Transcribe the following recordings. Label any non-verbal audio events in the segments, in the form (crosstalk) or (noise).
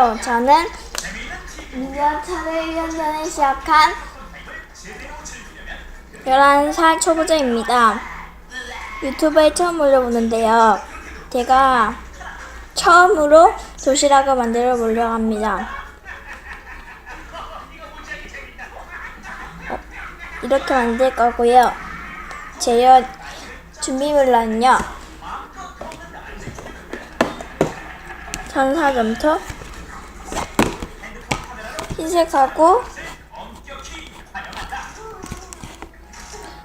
저는 2년 차를 1년 전에 시작한 11살 초보자입니다. 유튜브에 처음 올려보는데요. 제가 처음으로 도시락을 만들어 보려고 합니다. 어, 이렇게 만들 거고요. 제요 준비물란요. 전사점토 흰색하고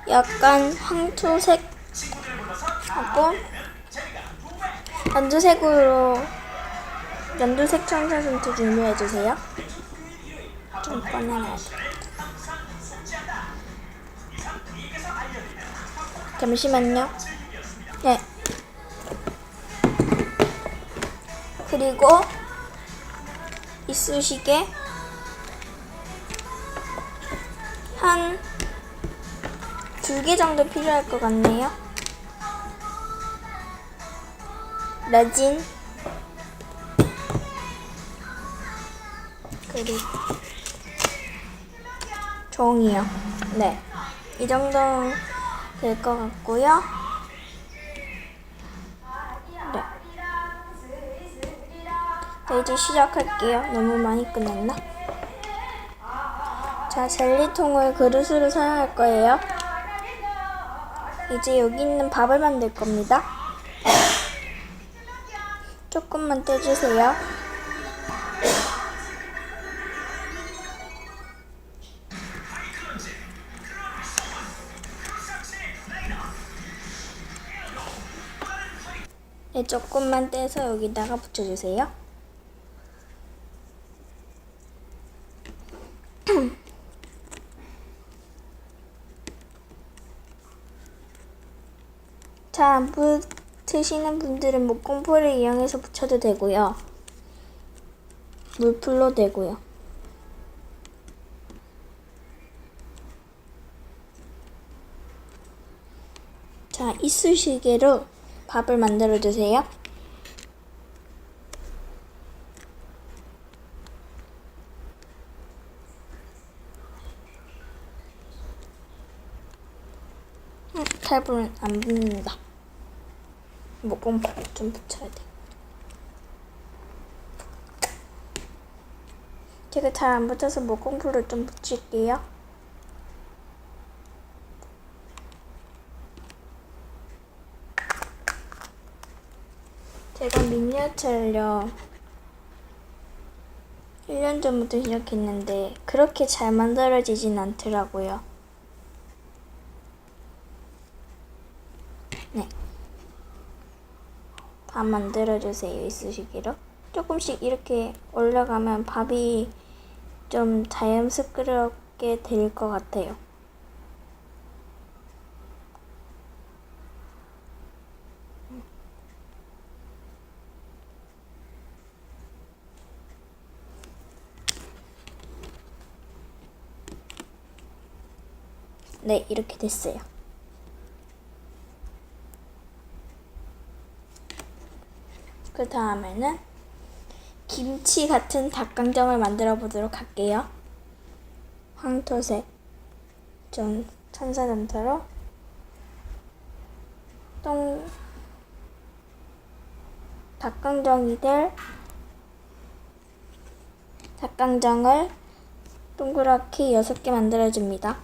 약간 황토색 하고 연두색으로 연두색 천사점토 준비해 주세요. 좀 꺼내놔야 돼. 잠시만요. 네. 그리고 이쑤시개 한 두 개 정도 필요할 것 같네요. 레진 그리고 종이요. 네, 이 정도 될 것 같고요. 네. 자, 이제 시작할게요. 너무 많이 끝났나? 자, 젤리통을 그릇으로 사용할 거예요. 이제 여기 있는 밥을 만들 겁니다. 조금만 떼주세요. 네, 조금만 떼서 여기다가 붙여주세요. 안 붙으시는 분들은 목공포를 이용해서 붙여도 되고요. 물풀로 되고요. 자, 이쑤시개로 밥을 만들어 주세요. 음, 잘 붙는 안 붙는다. 목공포 좀 붙여야 돼. 제가 잘안 붙어서 목공포를 좀 붙일게요. 제가 미니어처를요 1년 전부터 시작했는데 그렇게 잘 만들어지진 않더라고요. 네. 밥 만들어주세요, 이쑤시개로. 조금씩 이렇게 올라가면 밥이 좀 자연스럽게 될 것 같아요. 네, 이렇게 됐어요. 그 다음에는 김치 같은 닭강정을 만들어 보도록 할게요. 황토색 좀 천사점토로 똥 닭강정이 될 닭강정을 동그랗게 6개 만들어 줍니다.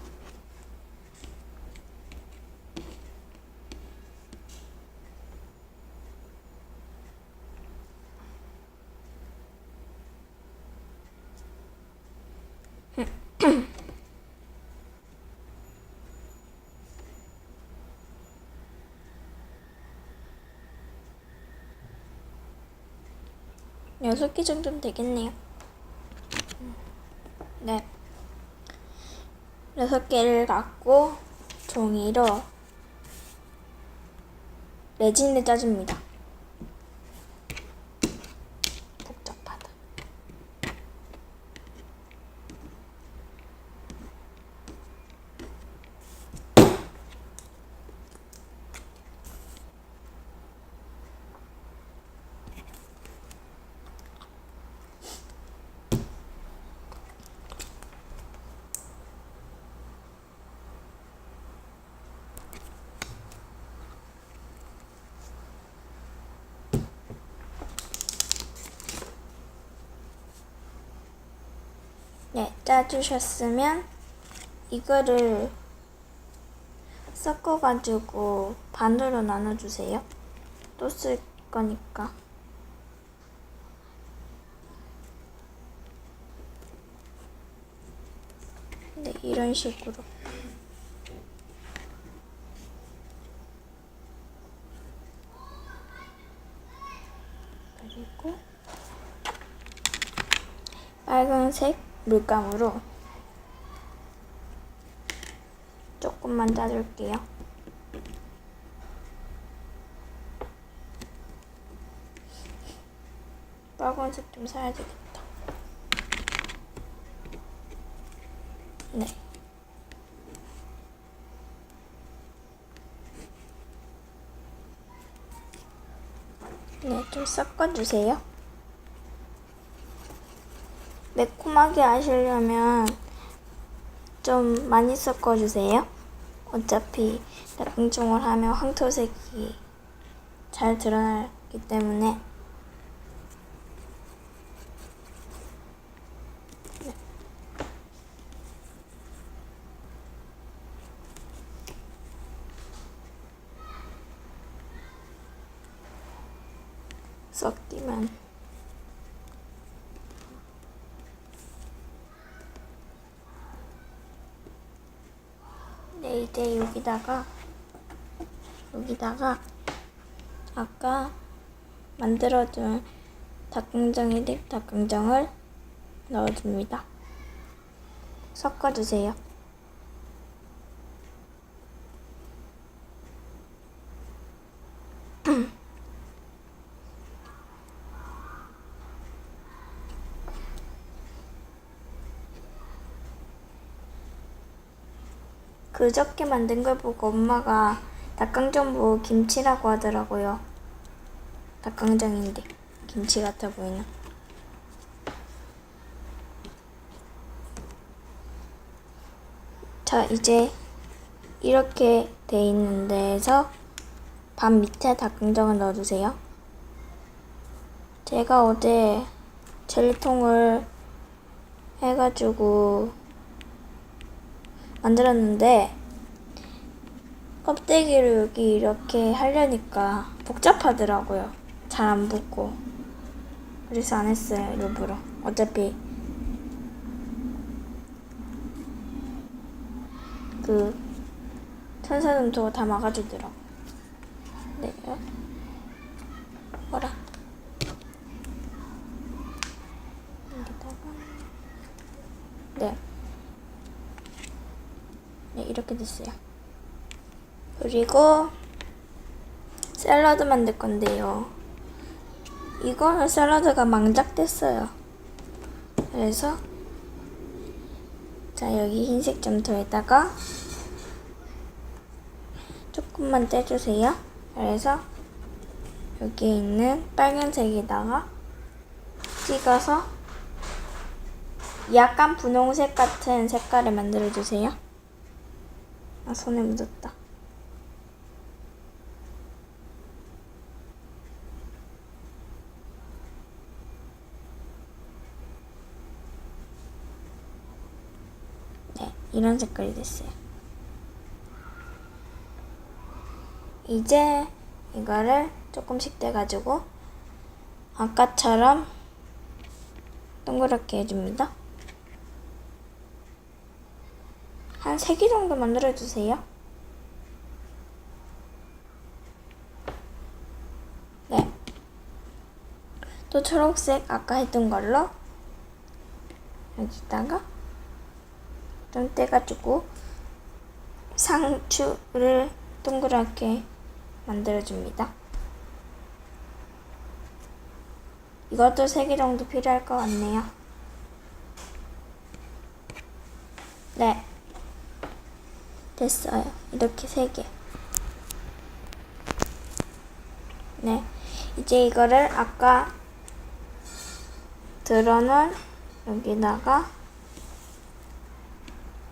여섯 개 정도면 되겠네요. 네. 여섯 개를 갖고 종이로 레진을 짜줍니다. 네, 짜주셨으면 이거를 섞어가지고 반으로 나눠주세요. 또 쓸 거니까. 네, 이런 식으로. 그리고 빨간색 물감으로 조금만 짜줄게요. 빨간색 좀 사야 되겠다. 네. 네, 좀 섞어주세요. 매콤하게 하시려면 좀 많이 섞어주세요. 어차피 닭강정을 하면 황토색이 잘 드러나기 때문에 네. 섞기만 네, 이제 여기다가 여기다가 아까 만들어둔 닭강정이 된 닭강정을 넣어줍니다. 섞어주세요. 그저께 만든 걸 보고 엄마가 닭강정 보고 김치라고 하더라고요. 닭강정인데 김치 같아 보이나? 자 이제 이렇게 돼 있는 데에서 반 밑에 닭강정을 넣어주세요. 제가 어제 젤리통을 해가지고 만들었는데 껍데기를 여기 이렇게 하려니까 복잡하더라고요. 잘 안 붙고. 그래서 안 했어요, 일부러. 어차피 그 천사점토가 다 막아주더라고. 네. 뭐라? 여기다가 네. 네, 이렇게 됐어요. 그리고 샐러드 만들 건데요. 이거는 샐러드가 망작됐어요. 그래서 자 여기 흰색 점토에다가 조금만 떼주세요. 그래서 여기 있는 빨간색에다가 찍어서 약간 분홍색 같은 색깔을 만들어주세요. 아, 손에 묻었다. 네, 이런 색깔이 됐어요. 이제 이거를 조금씩 떼가지고 아까처럼 동그랗게 해줍니다. 한 3개 정도 만들어주세요. 네. 또 초록색 아까 했던 걸로 여기다가 좀 떼가지고 상추를 동그랗게 만들어줍니다. 이것도 3개 정도 필요할 것 같네요. 네. 됐어요. 이렇게 세 개. 네. 이제 이거를 아까 들어놓은 여기다가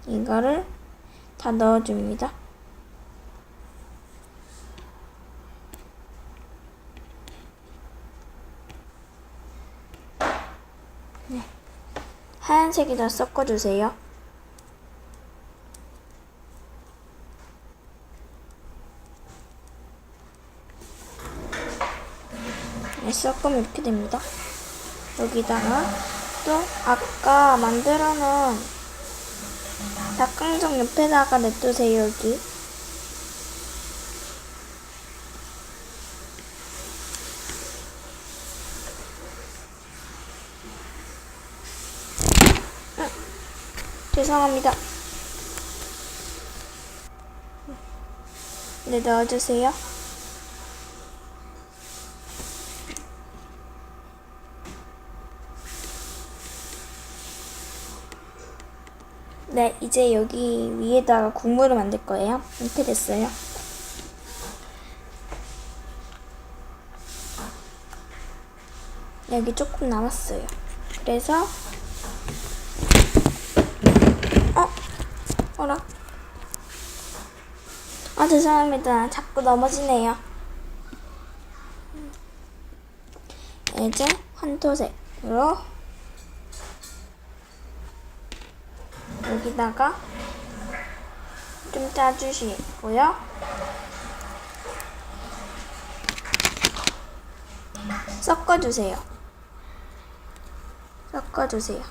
이거를 다 넣어줍니다. 네. 하얀색에다 섞어주세요. 네, 섞으면 이렇게 됩니다. 여기다가 또 아까 만들어 놓은 닭강정 옆에다가 냅두세요, 여기. 응, 죄송합니다. 네, 넣어주세요. 네, 이제 여기 위에다가 국물을 만들 거예요. 이렇게 됐어요. 여기 조금 남았어요. 그래서 어? 어라? 아 죄송합니다. 자꾸 넘어지네요. 이제 환토색으로 여기다가 좀 짜주시고요. 섞어주세요. 섞어주세요.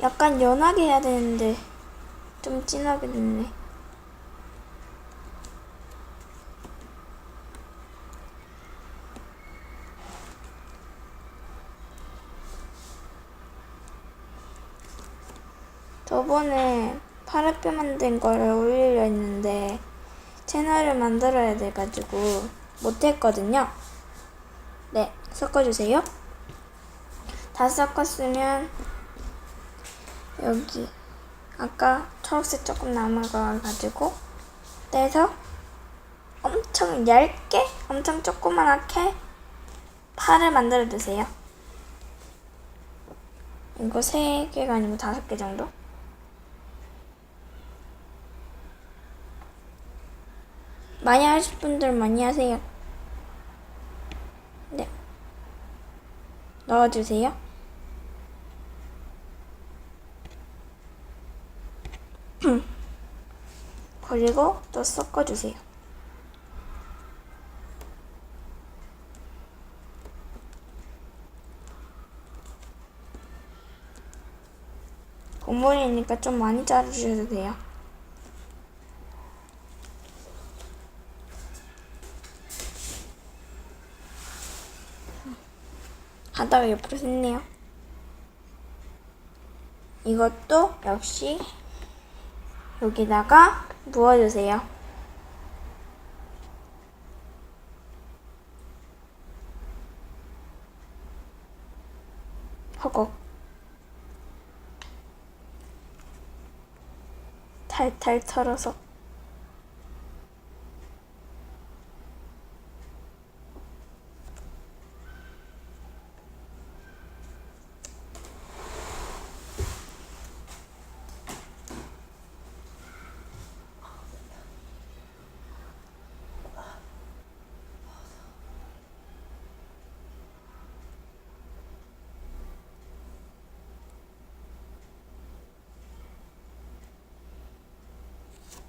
약간 연하게 해야 되는데 좀 진하게 됐네. 저번에 파라페 만든 거를 올리려 했는데 채널을 만들어야 돼가지고 못했거든요. 네, 섞어주세요. 다 섞었으면 여기 아까 초록색 조금 남아가지고 떼서 엄청 얇게, 엄청 조그만하게 파를 만들어 주세요. 이거 세 개가 아니고 다섯 개 정도? 많이 하실 분들 많이 하세요. 네. 넣어주세요. (clears throat) 그리고 또 섞어주세요. 국물이니까 좀 많이 자르셔도 돼요. 하다가 옆으로 샜네요. 이것도 역시 여기다가 부어주세요. 허걱. 탈탈 털어서.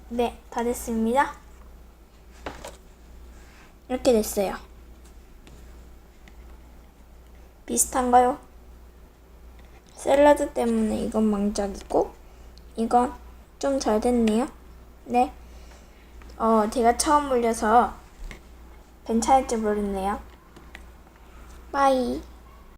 네, 다 됐습니다. 이렇게 됐어요. 비슷한가요? 샐러드 때문에 이건 망작이고, 이건 좀 잘 됐네요. 네. 어, 제가 처음 올려서 괜찮을지 모르겠네요. 빠이.